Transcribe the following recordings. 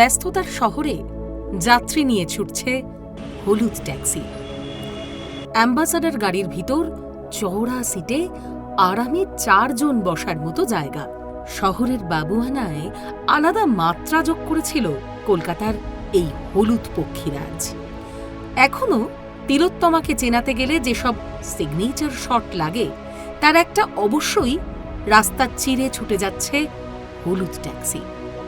ব্যস্ততার শহরে যাত্রী নিয়ে ছুটছে হলুদ ট্যাক্সি। অ্যাম্বাসাডার গাড়ির ভিতর চওড়া সিটে আরামে চারজন বসার মতো জায়গা। শহরের বাবুয়ানায় আলাদা মাত্রা যোগ করেছিল কলকাতার এই হলুদ পক্ষীরাজ। এখনও তিলোত্তমাকে চেনাতে গেলে যেসব সিগনেচার শট লাগে, তার একটা অবশ্যই রাস্তার চিরে ছুটে যাচ্ছে হলুদ ট্যাক্সি।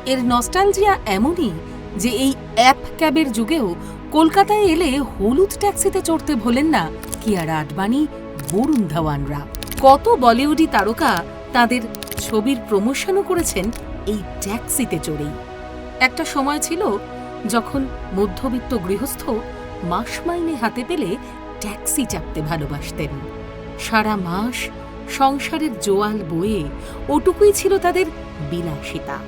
এর নস্টালজিয়া এমনই যে এই অ্যাপ ক্যাবের যুগেও কলকাতায় এলে হলুদ ট্যাক্সিতে চড়তে ভোলেন না কিয়ারা আডবাণী, বরুণ ধাওয়ানরা। কত বলিউডি তারকা তাদের ছবির প্রমোশনও করেছেন এই ট্যাক্সিতে চড়েই। একটা সময় ছিল যখন মধ্যবিত্ত গৃহস্থ মাস মাইনে হাতে পেলে ট্যাক্সি চাপতে ভালোবাসতেন। সারা মাস সংসারের জোয়াল বয়ে ওটুকুই ছিল তাদের বিলাসিতা।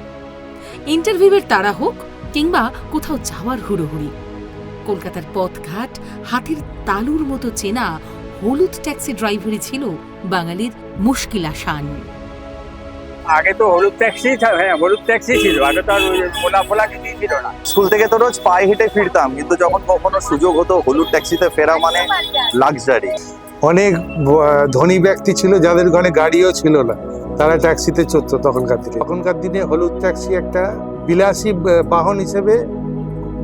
ইন্টারভিউয়ের তাড়া হোক কিংবা কোথাও যাওয়ার হুড়োহুড়ি। কলকাতার পথঘাট হাতির তালুর মতো চেনা হলুদ ট্যাক্সি ড্রাইভারই ছিল বাঙালির মুশকিল আসান। আগে তো হলুদ ট্যাক্সি হ্যাঁ হলুদ ট্যাক্সি ছিল আগে তো আর ওই ওলা ফোলা কিছুই ছিল না। স্কুল থেকে তো রোজ পায়ে হেঁটে ফিরতাম কিন্তু যখন কখনো সুযোগ হতো হলুদ ট্যাক্সিতে ফেরা মানে লাক্সারি অনেক ধনী ব্যক্তি ছিল যাদের ঘরে গাড়িও ছিল না। তারা ট্যাক্সিতে চড়তো তখনকার দিনে। তখনকার দিনে হলুদ ট্যাক্সি একটা বিলাসী বাহন হিসেবে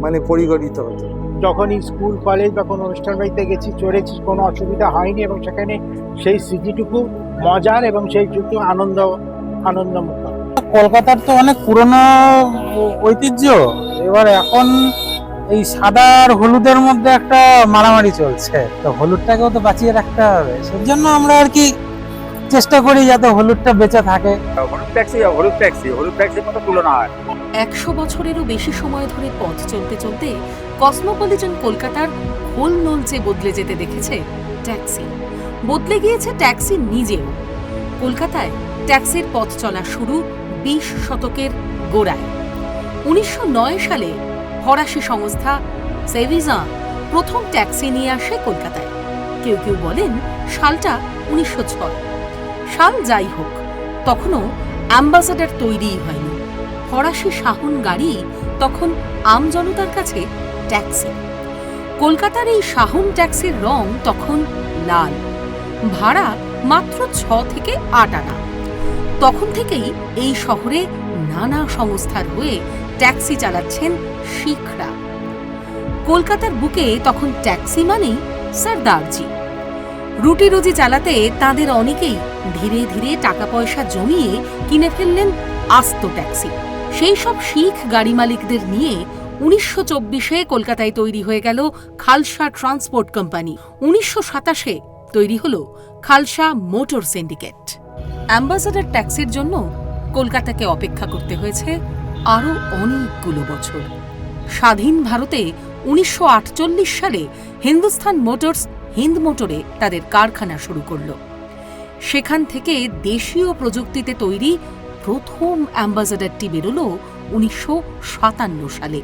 মানে পরিগণিত হতো। যখন স্কুল কলেজ বা কোনো অনুষ্ঠান বাড়িতে গেছি চড়েছি কোনো অসুবিধা হয়নি এবং সেখানে সেই স্মৃতিটুকু মজার এবং সেই সেইটুকু আনন্দ আনন্দমুক্ত কলকাতার তো অনেক পুরনো ঐতিহ্য। এবার এখন এই সাদা আর হলুদের মধ্যে একটা মারামারি চলছে। তো হলুদটাকেও তো বাঁচিয়ে রাখতে হবে। সেজন্য আমরা আর কি চেষ্টা করি যাতে হলুদটা বেঁচে থাকে। হলুদ ট্যাক্সি হলুদ ট্যাক্সি হলুদ ট্যাক্সির মতো তুলনা হয়। একশো বছরেরও বেশি সময় ধরে পথ চলতে চলতে কসমোপলিটন কলকাতার খোল নলচে বদলে যেতে দেখেছে ট্যাক্সি। বদলে গিয়েছে ট্যাক্সি নিজেও। কলকাতায় ট্যাক্সির পথ চলা শুরু বিশ শতকের গোড়ায়। উনিশশো নয় সালে ফরাসি সংস্থা সেভিজা প্রথম ট্যাক্সি নিয়ে আসে কলকাতায়। কেউ কেউ বলেন সালটা উনিশশো ছয়। সাল যাই হোক, তখনও অ্যাম্বাসাডার তৈরিই হয়নি। ফরাসি শাহন গাড়ি তখন আমজনতার কাছে ট্যাক্সি। কলকাতার এই শাহন ট্যাক্সির রং তখন লাল। ভাড়া মাত্র ছ থেকে আট আনা। তখন থেকেই এই শহরে নানা সংস্থার হয়ে ট্যাক্সি চালাচ্ছেন শিখরা। কলকাতার বুকে তখন ট্যাক্সি মানেই সর্দারজি। রুটি রুজি চালাতে তাদের অনেকেই ধীরে ধীরে টাকা পয়সা জমিয়ে কিনে ফেললেন আস্ত ট্যাক্সি। সেই সব শিখ গাড়ি মালিকদের নিয়ে উনিশশো চব্বিশে কলকাতায় তৈরি হয়ে গেল খালসা ট্রান্সপোর্ট কোম্পানি। উনিশশো সাতাশে তৈরি হল খালসা মোটর সিন্ডিকেট। অ্যাম্বাসাডার ট্যাক্সির জন্য কলকাতাকে অপেক্ষা করতে হয়েছে আরও অনেকগুলো বছর। স্বাধীন ভারতে উনিশশো আটচল্লিশ সালে হিন্দুস্তান মোটরস হিন্দ মোটরে তাদের কারখানা শুরু করল। সেখান থেকে দেশীয় প্রযুক্তিতে তৈরি প্রথম অ্যাম্বাসাডারটি বেরোল উনিশশো সাতান্ন সালে।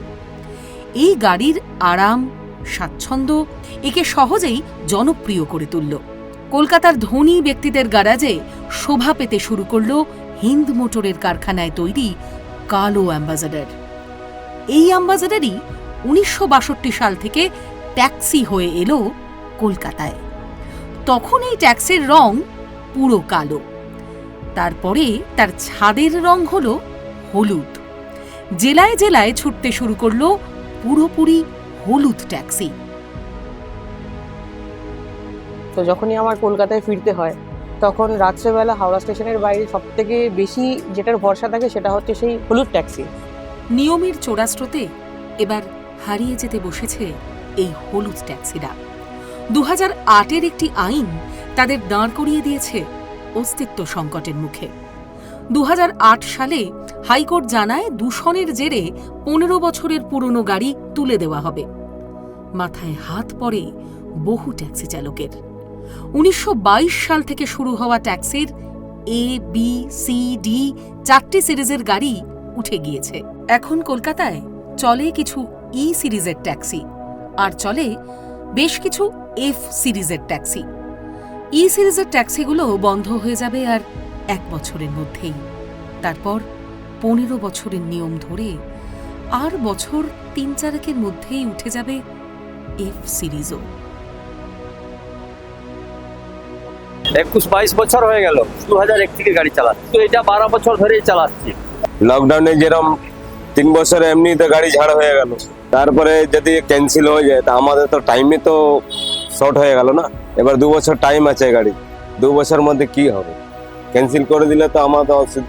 এই গাড়ির আরাম, স্বাচ্ছন্দ্য একে সহজেই জনপ্রিয় করে তুলল। কলকাতার ধনী ব্যক্তিদের গ্যারাজে শোভা পেতে শুরু করল হিন্দ মোটরের কারখানায় তৈরি কালো অ্যাম্বাসাডার। এই অ্যাম্বাসাডারই উনিশশো সাল থেকে ট্যাক্সি হয়ে এলো কলকাতায়। তখন এই ট্যাক্সির রং পুরো কালো। তারপরে তার ছাদের রং হলো হলুদ। জেলায় জেলায় ছুটতে শুরু করল পুরোপুরি হলুদ ট্যাক্সি। তো যখনই আমার কলকাতায় ফিরতে হয়, তখন রাত্রেবেলা হাওড়া স্টেশনের বাইরে সব থেকে বেশি যেটার ভরসা থাকে সেটা হচ্ছে সেই হলুদ ট্যাক্সি। নিয়মের চোরাস্রোতে এবার হারিয়ে যেতে বসেছে এই হলুদ ট্যাক্সিরা। দু হাজার আটের একটি আইন তাদের দাঁড় করিয়ে দিয়েছে অস্তিত্ব সংকটের মুখে। দু হাজার আট সালে হাইকোর্ট জানায় দূষণের জেরে পনেরো বছরের পুরনো গাড়ি তুলে দেওয়া হবে। মাথায় হাত পড়ে বহু ট্যাক্সি চালকের। উনিশশো বাইশ সাল থেকে শুরু হওয়া ট্যাক্সির এ বি সি ডি চারটি সিরিজের গাড়ি উঠে গিয়েছে। এখন কলকাতায় চলে কিছু ই সিরিজের ট্যাক্সি আর চলে বেশ কিছু এফ সিরিজের ট্যাক্সি। ই সিরিজের ট্যাক্সিগুলো বন্ধ হয়ে যাবে আর এক বছরের মধ্যেই। তারপর পনেরো বছরের নিয়ম ধরে আর বছর তিন চারেকের মধ্যেই উঠে যাবে এফ সিরিজও। একুশ বাইশ বছর হয়ে গেল দু হাজার এক থেকে গাড়ি চালাচ্ছি। তো এটা বারো বছর ধরেই চালাচ্ছি। লকডাউনে যেরকম তিন বছর এমনিতে গাড়ি ঝাড় হয়ে গেল। তারপরে যদি ক্যান্সেল হয়ে যায়, তা আমাদের তো টাইমে তো শর্ট হয়ে গেল না? এবার দু বছর টাইম আছে গাড়ি দু বছর মধ্যে কি হবে? ক্যান্সেল করে দিলে তো আমাদের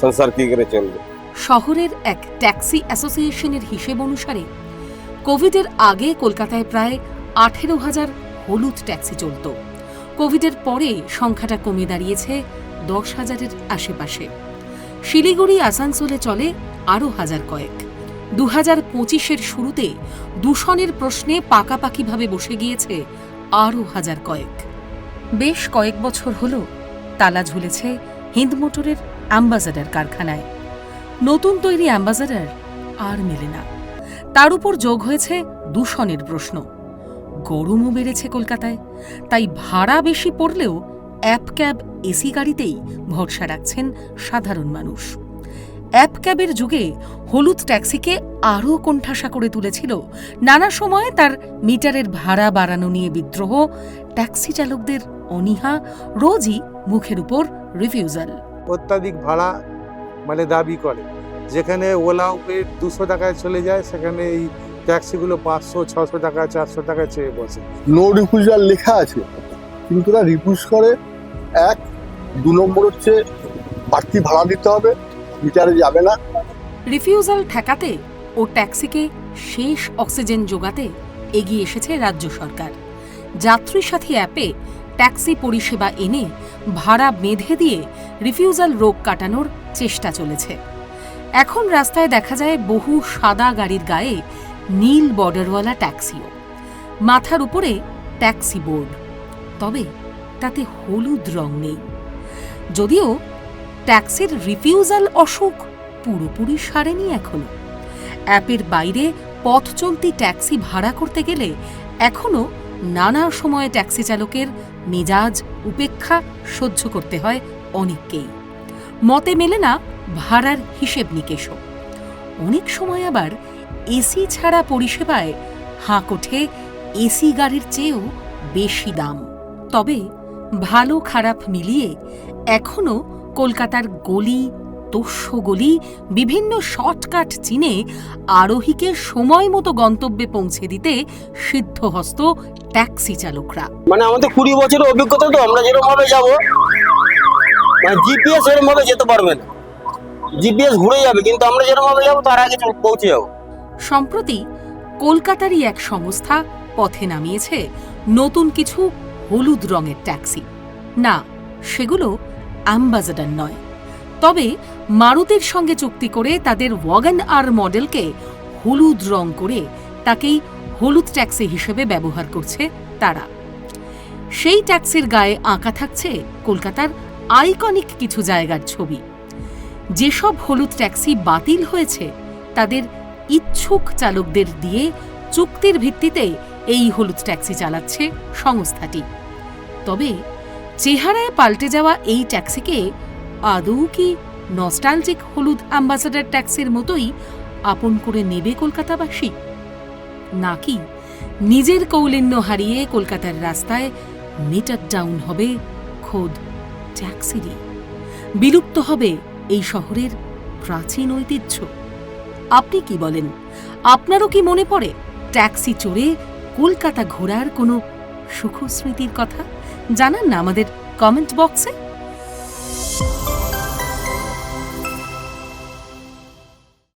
সংসার কি করে চলবে? শহরের এক ট্যাক্সি অ্যাসোসিয়েশনের হিসেব অনুসারে, কোভিডের আগে কলকাতায় প্রায় আঠেরো হাজার হলুদ ট্যাক্সি চলত। কোভিডের পরে সংখ্যাটা কমে দাঁড়িয়েছে দশ হাজারের আশেপাশে। শিলিগুড়ি, আসানসোলে চলে আরও হাজার কয়েক। দু হাজার পঁচিশের শুরুতে দূষণের প্রশ্নে পাকাপাকিভাবে বসে গিয়েছে আরও হাজার কয়েক। বেশ কয়েক বছর হল তালা ঝুলেছে হিন্দ মোটরের অ্যাম্বাসাডার কারখানায়। নতুন তৈরি অ্যাম্বাসাডার আর মেলে না। তার উপর যোগ হয়েছে দূষণের প্রশ্ন। গরমও বেড়েছে কলকাতায়, তাই ভাড়া বেশি পড়লেও অ্যাপ ক্যাব এসি গাড়িতেই ভরসা রাখছেন সাধারণ মানুষ। অ্যাপ ক্যাবের যুগে হলুদ ট্যাক্সিকে আরও কোণঠাসা করে তুলেছিল। নানা সময়ে তার মিটারের ভাড়া বাড়ানো নিয়ে বিদ্রোহ ট্যাক্সি চালকদের অনীহা রোজই মুখের উপর রিফিউজাল অত্যাধিক ভাড়া মানে দাবি করে যেখানে ওলা উবের দুশো টাকায় চলে যায় সেখানে এই ট্যাক্সিগুলো পাঁচশো ছশো টাকা চারশো টাকায় চেয়ে বসে। নো রিফিউজাল লেখা আছে কিন্তু তারা রিফিউজ করে। এক দু নম্বর হচ্ছে বাড়তি ভাড়া দিতে হবে। মিটারে যাবে না। রিফিউজাল ঠেকাতে ও ট্যাক্সিকে শেষ অক্সিজেন যোগাতে এগিয়ে এসেছে রাজ্য সরকার। যাত্রী সাথী অ্যাপে ট্যাক্সি পরিষেবা এনে ভাড়া বেঁধে দিয়ে রিফিউজাল রোগ কাটানোর চেষ্টা চলেছে। এখন রাস্তায় দেখা যায় বহু সাদা গাড়ির গায়ে নীল বর্ডারওয়ালা ট্যাক্সিও। মাথার উপরে ট্যাক্সি বোর্ড। তবে তাতে হলুদ রং নেই। যদিও ট্যাক্সির রিফিউজাল অসুখ পুরোপুরি সারেনি এখনও। অ্যাপের বাইরে পথ চলতি ট্যাক্সি ভাড়া করতে গেলে এখনও নানা সময়ে ট্যাক্সি চালকের মেজাজ উপেক্ষা সহ্য করতে হয় অনেককেই। মতে মেলে না ভাড়ার হিসেব নিকেশও। অনেক সময় আবার এসি ছাড়া পরিষেবায় হাঁক ওঠে এসি গাড়ির চেয়েও বেশি দাম। তবে ভালো খারাপ মিলিয়ে এখনও কলকাতার গলি তোষ্য গলি বিভিন্ন শর্টকাট চিনে আরোহীকে সময় মতো গন্তব্যে পৌঁছে দিতে সিদ্ধহস্ত ট্যাক্সি চালকরা। মানে আমাদের কুড়ি বছরের অভিজ্ঞতা তো আমরা যেরকম ভাবে যাব মানে জিপিএস এরকম ভাবে যেতে পারবে না। জিপিএস ঘুরে যাবে কিন্তু আমরা যেরকম ভাবে যাব তার আগে পৌঁছে যাব। সম্প্রতি কলকাতারই এক সংস্থা পথে নামিয়েছে নতুন কিছু হলুদ রঙের ট্যাক্সি। না সেগুলো অ্যাম্বাসাডার নয়। তবে মারুতির সঙ্গে চুক্তি করে তাদের ওয়াগন আর মডেলকে হলুদ রং করে তাকেই হলুদ ট্যাক্সি হিসেবে ব্যবহার করছে তারা। সেই ট্যাক্সির গায়ে আঁকা থাকছে কলকাতার আইকনিক কিছু জায়গার ছবি। যেসব হলুদ ট্যাক্সি বাতিল হয়েছে, তাদের ইচ্ছুক চালকদের দিয়ে চুক্তির ভিত্তিতে এই হলুদ ট্যাক্সি চালাচ্ছে সংস্থাটি। তবে চেহারায় পাল্টে যাওয়া এই ট্যাক্সিকে আদৌ কি নস্টালজিক হলুদ অ্যাম্বাসাডার ট্যাক্সির মতোই আপন করে নেবে কলকাতাবাসী? নাকি নিজের কৌলিন্য হারিয়ে কলকাতার রাস্তায় মিটার ডাউন হবে খোদ ট্যাক্সিরই? বিলুপ্ত হবে এই শহরের প্রাচীন ঐতিহ্য। আপনি কি বলেন, আপনারও কি মনে পড়ে ট্যাক্সি চড়ে কলকাতা ঘোরার কোনো সুখস্মৃতির কথা? জানান না আমাদের কমেন্ট বক্সে